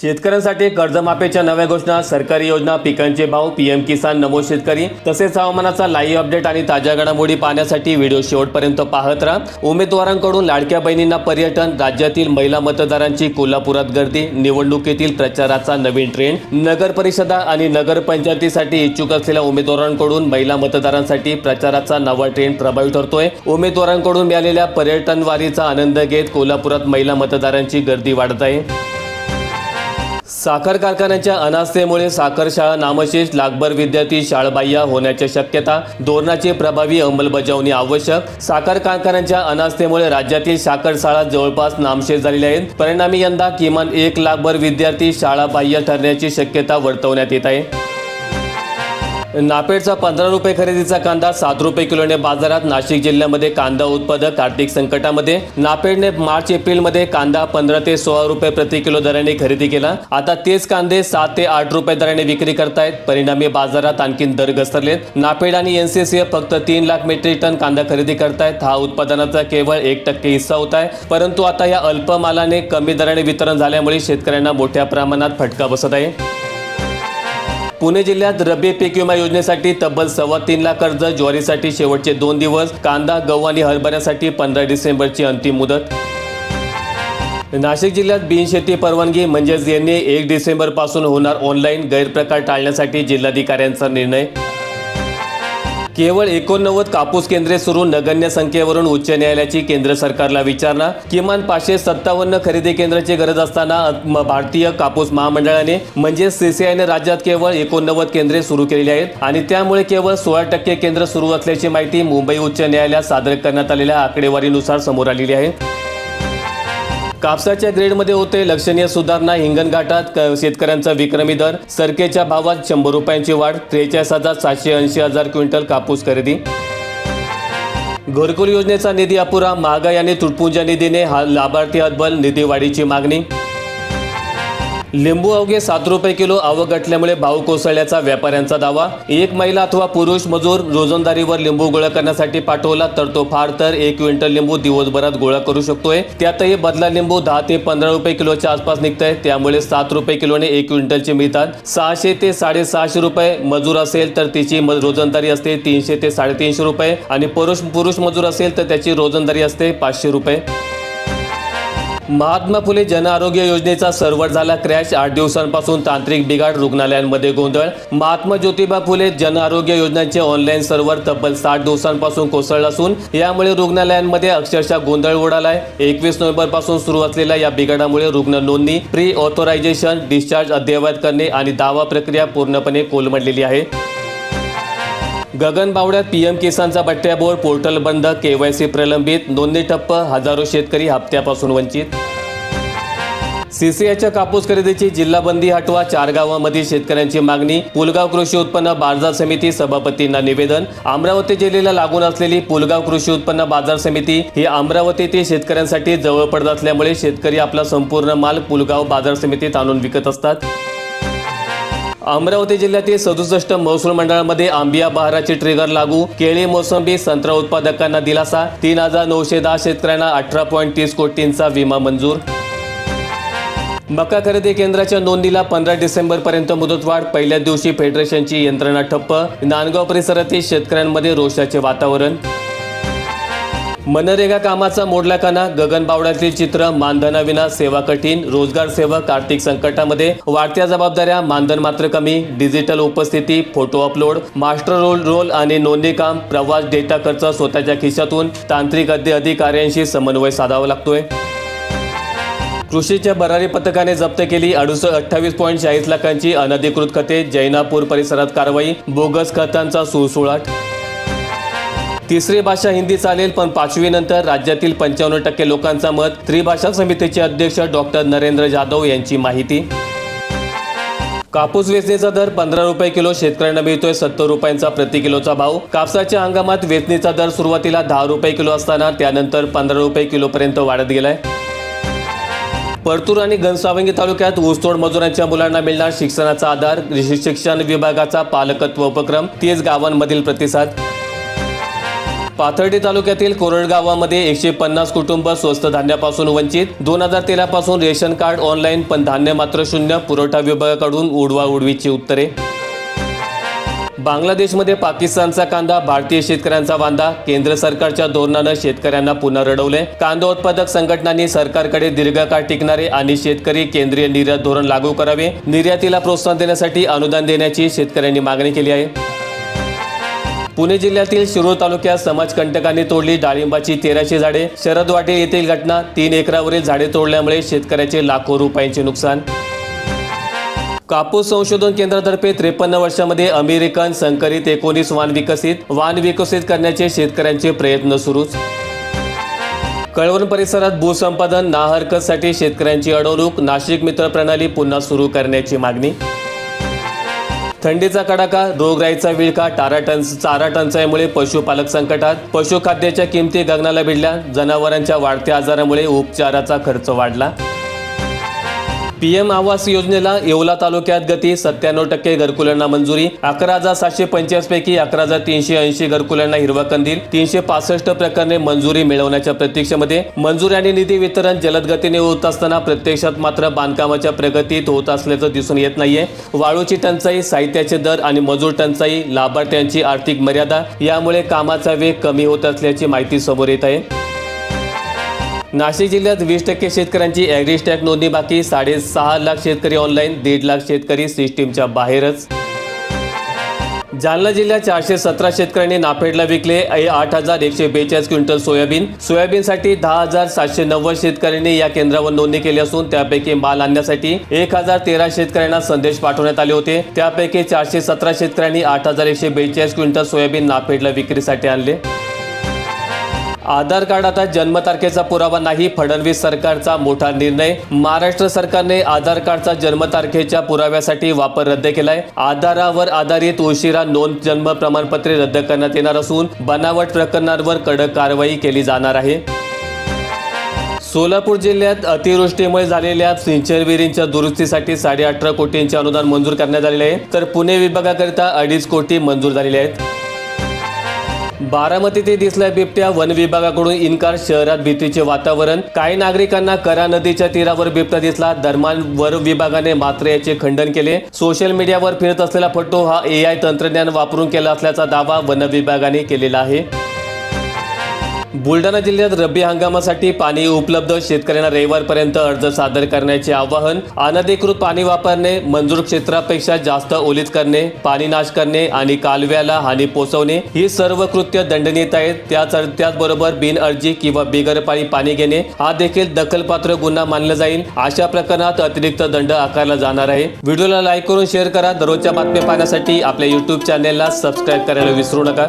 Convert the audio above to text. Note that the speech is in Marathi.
शेतकऱ्यांसाठी कर्जमाफीच्या नव्या घोषणा सरकारी योजना पिकांचे भाव पीएम किसान नमो शेतकरी. तसेच हवामानाचा लाईव्ह अपडेट आणि ताज्या घडामोडी पाहण्यासाठी व्हिडिओ शेवटपर्यंत पाहत राहा. उमेदवारांकडून लाडक्या बहिणींना पर्यटन राज्यातील महिला मतदारांची कोल्हापुरात गर्दी निवडणुकीतील प्रचाराचा नवीन ट्रेंड नगर परिषदा आणि नगरपंचायतीसाठी इच्छुक असलेल्या उमेदवारांकडून महिला मतदारांसाठी प्रचाराचा नवा ट्रेंड प्रभावी ठरतोय. उमेदवारांकडून मिळालेल्या पर्यटनवारीचा आनंद घेत कोल्हापुरात महिला मतदारांची गर्दी वाढत आहे. साखर कारखान्याच्या अनास्थेमुळे साखर शाळा नामशेष लाखभर विद्यार्थी शाळाबाह्य होण्याच्या शक्यता धोरणाची प्रभावी अंमलबजावणी आवश्यक. साखर कारखान्यांच्या अनास्थेमुळे राज्यातील साखर शाळा जवळपास नामशेष झालेल्या आहेत. परिणामी यंदा किमान एक लाखभर विद्यार्थी शाळाबाह्य ठरण्याची शक्यता वर्तवण्यात येत आहे. नापेडचा पंधरा रुपये खरेदीचा कांदा सात रुपये किलोने बाजारात नाशिक जिल्ह्यामध्ये कांदा उत्पादक आर्थिक संकटामध्ये. नापेडने मार्च एप्रिलमध्ये कांदा पंधरा ते सोळा रुपये प्रति किलो दराने खरेदी केला. आता तेच कांदे सात ते आठ रुपये दराने विक्री करतायत. परिणामी बाजारात आणखीन दर घसरलेत. नापेड आणि एनसीसीएफ फक्त तीन लाख मेट्रिक टन कांदा खरेदी करतायत. हा उत्पादनाचा केवळ एक टक्के हिस्सा होत आहे परंतु आता या अल्प मालाने कमी दराने वितरण झाल्यामुळे शेतकऱ्यांना मोठ्या प्रमाणात फटका बसत आहे. पुणे जिल्ह्यात रब्बी पीक विमा योजनेसाठी तब्बल सव्वा तीन लाख कर्ज ज्वारीसाठी शेवटचे दोन दिवस कांदा गहू आणि हरभऱ्यासाठी पंधरा डिसेंबरची अंतिम मुदत. नाशिक जिल्ह्यात बिनशेती परवानगी म्हणजेच यांनी एक डिसेंबरपासून होणार ऑनलाईन गैरप्रकार टाळण्यासाठी जिल्हाधिकाऱ्यांचा निर्णय. केवळ एकोणनव्वद कापूस केंद्रे सुरू नगण्य संख्येवरून उच्च न्यायालयाची केंद्र सरकारला विचारणा किमान पाचशे सत्तावन्न खरेदी केंद्राची गरज असताना भारतीय कापूस महामंडळाने म्हणजे सीसीआयने राज्यात केवळ एकोणनव्वद केंद्रे सुरू केलेली आहेत आणि त्यामुळे केवळ सोळा टक्के केंद्र सुरू असल्याची माहिती मुंबई उच्च न्यायालयात सादर करण्यात आलेल्या आकडेवारीनुसार समोर आलेली आहे. कापसाच्या ग्रेडमध्ये होते लक्षणीय सुधारणा हिंगणघाटात शेतकऱ्यांचा विक्रमी दर सरकेच्या भावात शंभर रुपयांची वाढ त्रेचाळीस हजार सातशे ऐंशी हजार क्विंटल कापूस खरेदी. घरकुल योजनेचा निधी अपुरा महागाई आणि तुटपुंजा निधीने हा लाभार्थी हतबल निधी वाढीची मागणी. लिंबू अवघे सात रुपये किलो आवक घटल्यामुळे भाव कोसळल्याचा व्यापाऱ्यांचा दावा. एक महिला अथवा पुरुष मजूर रोजंदारीवर लिंबू गोळा करण्यासाठी पाठवला तर तो फार तर एक क्विंटल लिंबू दिवसभरात गोळा करू शकतोय. त्यातही बदला लिंबू दहा ते पंधरा रुपये किलोच्या आसपास निघतंय. त्यामुळे सात रुपये किलोने एक क्विंटलचे मिळतात. सहाशे ते साडेसहाशे रुपये मजूर असेल तर तिची रोजंदारी असते तीनशे ते साडेतीनशे रुपये आणि पुरुष पुरुष मजूर असेल तर त्याची रोजंदारी असते पाचशे रुपये. महात्मा फुले जन आरोग्य योजनेचा सर्व्हर झाला क्रॅश. आठ दिवसांपासून तांत्रिक बिघाड रुग्णालयांमध्ये गोंधळ. महात्मा ज्योतिबा फुले जन आरोग्य ऑनलाईन सर्व्हर तब्बल साठ दिवसांपासून कोसळलं असून यामुळे रुग्णालयांमध्ये अक्षरशः गोंधळ उडालाय एकवीस नोव्हेंबरपासून सुरू असलेल्या या बिघाडामुळे रुग्ण नोंदणी प्री ऑथोरायझेशन डिस्चार्ज अद्ययावत करणे आणि दावा प्रक्रिया पूर्णपणे कोलमडलेली आहे. गगनबावड्यात पीएम किसानचा बट्ट्याबोळ पोर्टल बंद केवायसी प्रलंबित नोंदणी ठप्प हजारो शेतकरी हप्त्यापासून वंचित. सीसीआयच्या कापूस खरेदीची जिल्हा बंदी हटवा चार गावांमधील शेतकऱ्यांची मागणी पुलगाव कृषी उत्पन्न बाजार समिती सभापतींना निवेदन अमरावती जिल्ह्याला लागून असलेली पुलगाव कृषी उत्पन्न बाजार समिती ही अमरावतीतील शेतकऱ्यांसाठी जवळ पडत असल्यामुळे शेतकरी आपला संपूर्ण माल पुलगाव बाजार समितीत आणून विकत असतात. अमरावती जिल्ह्यातील सदुसष्ट महसूल मंडळामध्ये आंबिया बहाराची ट्रिगर लागू. केळी मोसंबी संत्रा उत्पादकांना दिलासा. तीन हजार नऊशे दहा शेतकऱ्यांना अठरा पॉईंट तीस कोटींचा विमा मंजूर. मका खरेदी केंद्राच्या नोंदीला पंधरा डिसेंबर पर्यंत मुदतवाढ. पहिल्या दिवशी फेडरेशनची यंत्रणा ठप्प. नांदगाव परिसरातील शेतकऱ्यांमध्ये रोषाचे वातावरण. मनरेगा कामाचा मोडला काना गगनबावड्यातील चित्र मानधनाविना सेवा कठीण. रोजगार सेवक आर्थिक संकटामध्ये वाढत्या जबाबदाऱ्या मानधन मात्र कमी. डिजिटल उपस्थिती photo upload master roll roll आणि नोंदणी काम प्रवास डेटा खर्च स्वतःच्या खिशातून तांत्रिक अध्य अधिकाऱ्यांशी समन्वय साधावा लागतोय. कृषीच्या भरारी पथकाने जप्त केली अडुसष्ट अठ्ठावीस पॉईंट चाळीस लाखांची अनधिकृत खते. जैनापूर परिसरात कारवाई. बोगस खतांचा सुळसुळाट तिसरी भाषा हिंदी चालेल पण पाचवी नंतर राज्यातील पंच्याण्णव टक्के लोकांचा मत त्रिभाषा समितीचे अध्यक्ष डॉक्टर नरेंद्र जाधव यांची माहिती. कापूस वेचणीचा दर पंधरा रुपये किलो शेतकऱ्यांना मिळतोय सत्तर रुपयांचा प्रति किलोचा भाव. कापसाच्या हंगामात वेचणीचा दर सुरुवातीला दहा रुपये किलो असताना त्यानंतर पंधरा रुपये किलोपर्यंत वाढत गेलाय. परतूर आणि घनसावंगी तालुक्यात ऊसतोड मजुरांच्या मुलांना मिळणार शिक्षणाचा आधार शिक्षण विभागाचा पालकत्व उपक्रम तीस गावांमधील प्रतिसाद. पाथर्डी तालुक्यातील कोरडगावामध्ये एकशे पन्नास कुटुंब स्वस्त धान्यापासून वंचित. दोन हजार तेरा पासून रेशन कार्ड ऑनलाईन पण धान्य मात्र शून्य पुरवठा विभागाकडून उडवा उडवीची उत्तरे. बांगलादेशमध्ये पाकिस्तानचा कांदा भारतीय शेतकऱ्यांचा वांदा. केंद्र सरकारच्या धोरणानं शेतकऱ्यांना पुन्हा रडवले कांदा उत्पादक संघटनांनी सरकारकडे दीर्घकाळ टिकणारे आणि शेतकरी केंद्रीय निर्यात धोरण लागू करावे. निर्यातीला प्रोत्साहन देण्यासाठी अनुदान देण्याची शेतकऱ्यांनी मागणी केली आहे. पुणे जिल्ह्यातील शिरूर तालुक्यात समाजकंटकांनी तोडली डाळिंबाची तेराशे झाडे. शरद वाटे येथील घटना तीन एकरावरील झाडे तोडल्यामुळे शेतकऱ्याचे लाखो रुपयांचे नुकसान. कापूस संशोधन केंद्रातर्फे त्रेपन्न वर्षामध्ये अमेरिकन संकरित एकोणीस वाण विकसित वाण विकसित करण्याचे शेतकऱ्यांचे प्रयत्न सुरूच. कळवण परिसरात भूसंपादन नाहरकतसाठी शेतकऱ्यांची अडवणूक नाशिक मित्र प्रणाली पुन्हा सुरू करण्याची मागणी. थंडीचा कडाका रोगराईचा विळखा टारा टन चारा टंचाईमुळे पशुपालक संकटात. पशुखाद्याच्या किमती गगनाला भिडल्या. जनावरांच्या वाढत्या आजारामुळे उपचाराचा खर्च वाढला. पीएम आवास योजनेला येवला तालुक्यात गती सत्त्याण्णव टक्के घरकुलांना मंजुरी अकरा हजार सातशे पंचवीस पैकी अकरा हजार तीनशे ऐंशी घरकुलांना हिरवा कंदील तीनशे पासष्ट प्रकरणे मंजुरी मिळवण्याच्या प्रतीक्षेमध्ये मंजुरी आणि निधी वितरण जलद गतीने होत असताना प्रत्यक्षात मात्र बांधकामाच्या प्रगतीत होत असल्याचं दिसून येत नाहीये. वाळूची टंचाई साहित्याचे दर आणि मजूर टंचाई लाभार्थ्यांची आर्थिक मर्यादा यामुळे कामाचा वेग कमी होत असल्याची माहिती समोर येत आहे. नाशिक जिल्ह्यात वीस टक्के शेतकऱ्यांची ॲग्रिस्टॅक नोंदणी बाकी. साडेसहा लाख शेतकरी ऑनलाईन दीड लाख शेतकरी सिस्टीमच्या बाहेरच. जालना जिल्ह्यात चारशे सतरा शेतकऱ्यांनी नाफेडला विकले. आठ हजार एकशे बेचाळीस क्विंटल सोयाबीन. सोयाबीनसाठी दहा हजार सातशे नव्वद शेतकऱ्यांनी या केंद्रावर नोंदणी केली असून त्यापैकी माल आणण्यासाठी एक हजार तेरा शेतकऱ्यांना संदेश पाठवण्यात आले होते. त्यापैकी चारशे सतरा शेतकऱ्यांनी आठ हजार एकशे बेचाळीस क्विंटल सोयाबीन नाफेडला विक्रीसाठी आणले. आधार कार्ड आता जन्मतारखेचा पुरावा नाही. फडणवीस सरकारचा मोठा निर्णय. महाराष्ट्र सरकारने आधार कार्डचा जन्मतारखेच्या पुराव्यासाठी वापर रद्द केलाय. आधारावर आधारित उशिरा नोंद जन्म प्रमाणपत्रे रद्द करण्यात येणार असून बनावट प्रकरणांवर कडक कारवाई केली जाणार आहे. सोलापूर जिल्ह्यात अतिवृष्टीमुळे झालेल्या सिंचन विहिरींच्या दुरुस्तीसाठी साडे अठरा कोटींचे अनुदान मंजूर करण्यात आलेले आहे. तर पुणे विभागाकरिता अडीच कोटी मंजूर झालेले आहेत. बारामती ते दिसल्या बिबट्या वन विभागाकडून इन्कार शहरात भीतीचे वातावरण. काही नागरिकांना करा नदीच्या तीरावर बिबट्या दिसला. दरम्यान वन विभागाने मात्र याचे खंडन केले. सोशल मीडियावर फिरत असलेला फोटो हा ए आय तंत्रज्ञान वापरून केला असल्याचा दावा वन विभागाने केलेला आहे. बुलढाणा जिल्ह्यात रब्बी हंगामासाठी पाणी उपलब्ध शेतकऱ्यांना रविवारपर्यंत अर्ज सादर करण्याचे आवाहन अनधिकृत पाणी वापरणे मंजूर क्षेत्रापेक्षा जास्त ओलीत करणे पाणी नाश करणे आणि कालव्याला हानी पोचवणे ही सर्व कृत्य दंडनीय आहेत. त्याच त्याचबरोबर बिनअर्जी किंवा बिगरपाळी पाणी पाणी घेणे हा देखील दखलपात्र गुन्हा मानला जाईल. अशा प्रकरणात अतिरिक्त दंड आकारला जाणार आहे. व्हिडिओला लाईक करून शेअर करा. दररोजच्या बातम्या पाहण्यासाठी आपल्या युट्यूब चॅनेलला सबस्क्राईब करायला विसरू नका.